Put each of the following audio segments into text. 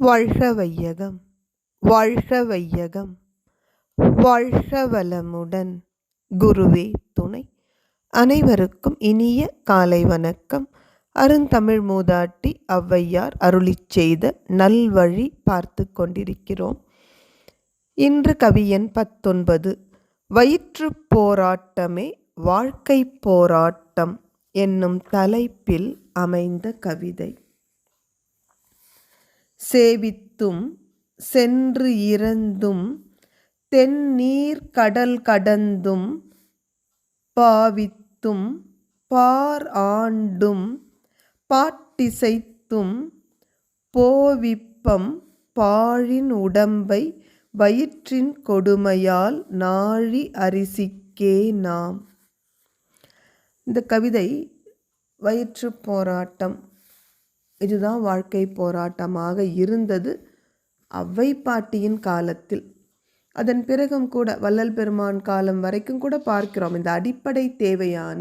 வாழ்க வையகம் வாழ்க வையகம் வாழ்க வளமுடன் குருவே துணை. அனைவருக்கும் இனிய காலை வணக்கம். அருந்தமிழ் மூதாட்டி ஔவையார் அருளி செய்த நல்வழி பார்த்து கொண்டிருக்கிறோம். இன்று கவியன் பத்தொன்பது. வயிற்றுப் போராட்டமே வாழ்க்கை போராட்டம் என்னும் தலைப்பில் அமைந்த கவிதை. சேவித்தும் சென்று இறந்தும் தென்னீர் கடல் கடந்தும் பாவித்தும் பார் ஆண்டும் பாட்டிசைத்தும் போவிப்பம் பாழின் உடம்பை வயிற்றின் கொடுமையால் நாழி அரிசிக்கே நாம். இந்த கவிதை வயிற்று போராட்டம். இதுதான் வாழ்க்கை போராட்டமாக இருந்தது அவ்வை பாட்டியின் காலத்தில். அதன் பிறகும் கூட வள்ளல் பெருமான் காலம் வரைக்கும் கூட பார்க்கிறோம். இந்த அடிப்படை தேவையான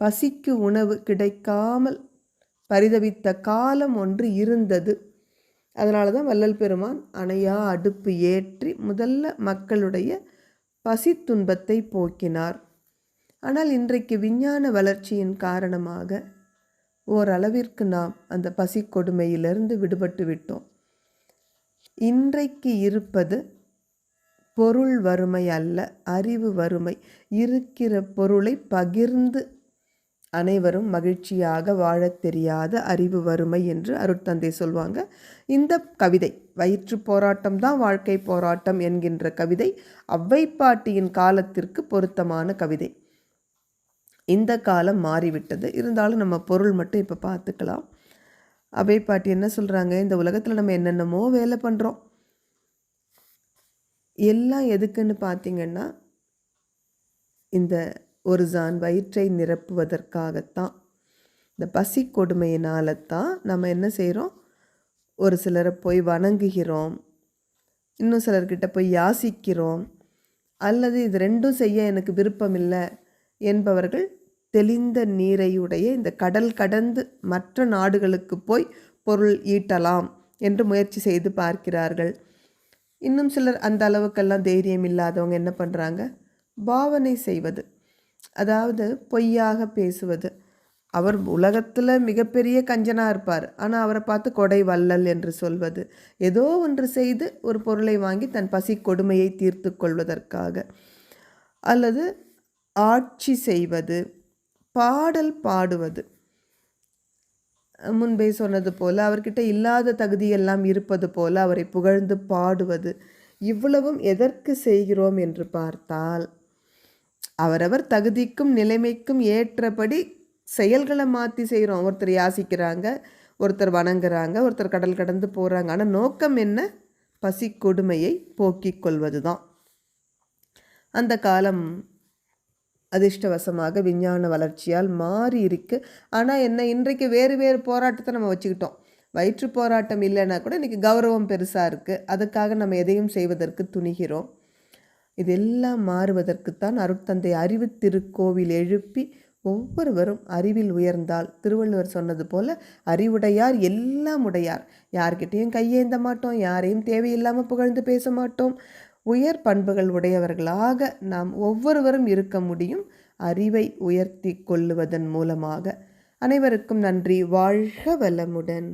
பசிக்கு உணவு கிடைக்காமல் பரிதவித்த காலம் ஒன்று இருந்தது. அதனால தான் வள்ளல் பெருமான் அணையா அடுப்பு ஏற்றி முதல்ல மக்களுடைய பசி துன்பத்தை போக்கினார். ஆனால் இன்றைக்கு விஞ்ஞான வளர்ச்சியின் காரணமாக ஓரளவிற்கு நாம் அந்த பசி கொடுமையிலிருந்து விடுபட்டு விட்டோம். இன்றைக்கு இருப்பது பொருள் வறுமை அல்ல அறிவு வறுமை. இருக்கிற பொருளை பகிர்ந்து அனைவரும் மகிழ்ச்சியாக வாழத் தெரியாத அறிவு வறுமை என்று அருட்தந்தை சொல்வாங்க. இந்த கவிதை வயிற்று போராட்டம் தான் வாழ்க்கை போராட்டம் என்கின்ற கவிதை அவ்வைப்பாட்டியின் காலத்திற்கு பொருத்தமான கவிதை. இந்த காலம் மாறிவிட்டது. இருந்தாலும் நம்ம பொருள் மட்டும் இப்போ பார்த்துக்கலாம். அவை பாட்டி என்ன சொல்கிறாங்க இந்த உலகத்தில் நம்ம என்னென்னமோ வேலை பண்ணுறோம் எல்லாம் எதுக்குன்னு பார்த்தீங்கன்னா இந்த ஒரு ஜான் வயிற்றை நிரப்புவதற்காகத்தான். இந்த பசி கொடுமையினால தான் நம்ம என்ன செய்கிறோம் ஒரு சிலரை போய் வணங்குகிறோம். இன்னும் சிலர்கிட்ட போய் யாசிக்கிறோம். அல்லது இது ரெண்டும் செய்ய எனக்கு விருப்பம் இல்லை என்பவர்கள் தெளிந்த நீரையுடைய இந்த கடல் கடந்து மற்ற நாடுகளுக்கு போய் பொருள் ஈட்டலாம் என்று முயற்சி செய்து பார்க்கிறார்கள். இன்னும் சிலர் அந்த அளவுக்கெல்லாம் தைரியம் இல்லாதவங்க என்ன பண்ணுறாங்க பாவனை செய்வது. அதாவது பொய்யாக பேசுவது. அவர் உலகத்தில் மிகப்பெரிய கஞ்சனாக இருப்பார். ஆனால் அவரை பார்த்து கொடை வள்ளல் என்று சொல்வது. ஏதோ ஒன்று செய்து ஒரு பொருளை வாங்கி தன் பசி கொடுமையை தீர்த்து கொள்வதற்காக. அல்லது ஆட்சி செய்வது பாடல் பாடுவது. முன்பே சொன்னது போல் அவர்கிட்ட இல்லாத தகுதியெல்லாம் இருப்பது போல் அவரை புகழ்ந்து பாடுவது இவ்வளவும் எதற்கு செய்கிறோம் என்று பார்த்தால் அவரவர் தகுதிக்கும் நிலைமைக்கும் ஏற்றபடி செயல்களை மாற்றி செய்கிறோம் ஒருத்தர் யாசிக்கிறாங்க ஒருத்தர் வணங்குறாங்க ஒருத்தர் கடல் கடந்து போகிறாங்க ஆனால் நோக்கம் என்ன? பசி கொடுமையை போக்கிக் கொள்வது தான் அந்த காலம் அதிர்ஷ்டவசமாக விஞ்ஞான வளர்ச்சியால் மாறி இருக்கு. ஆனால் என்ன இன்றைக்கு வேறு வேறு போராட்டத்தை நம்ம வச்சுக்கிட்டோம். வயிற்று போராட்டம் இல்லைன்னா கூட இன்றைக்கி கௌரவம் பெருசாக இருக்குது அதுக்காக நம்ம எதையும் செய்வதற்கு துணிகிறோம். இதெல்லாம் மாறுவதற்குத்தான் அருட்தந்தை அறிவு திருக்கோவில் எழுப்பி ஒவ்வொருவரும் அறிவில் உயர்ந்தால் திருவள்ளுவர் சொன்னது போல அறிவுடையார் எல்லாம் உடையார். யார்கிட்டேயும் கையேந்த மாட்டோம் யாரையும் தேவையில்லாமல் புகழ்ந்து பேச மாட்டோம். உயர் பண்புகள் உடையவர்களாக நாம் ஒவ்வொருவரும் இருக்க முடியும். அறிவை உயர்த்தி கொள்ளுவதன் மூலமாக. அனைவருக்கும் நன்றி. வாழ்க வளமுடன்.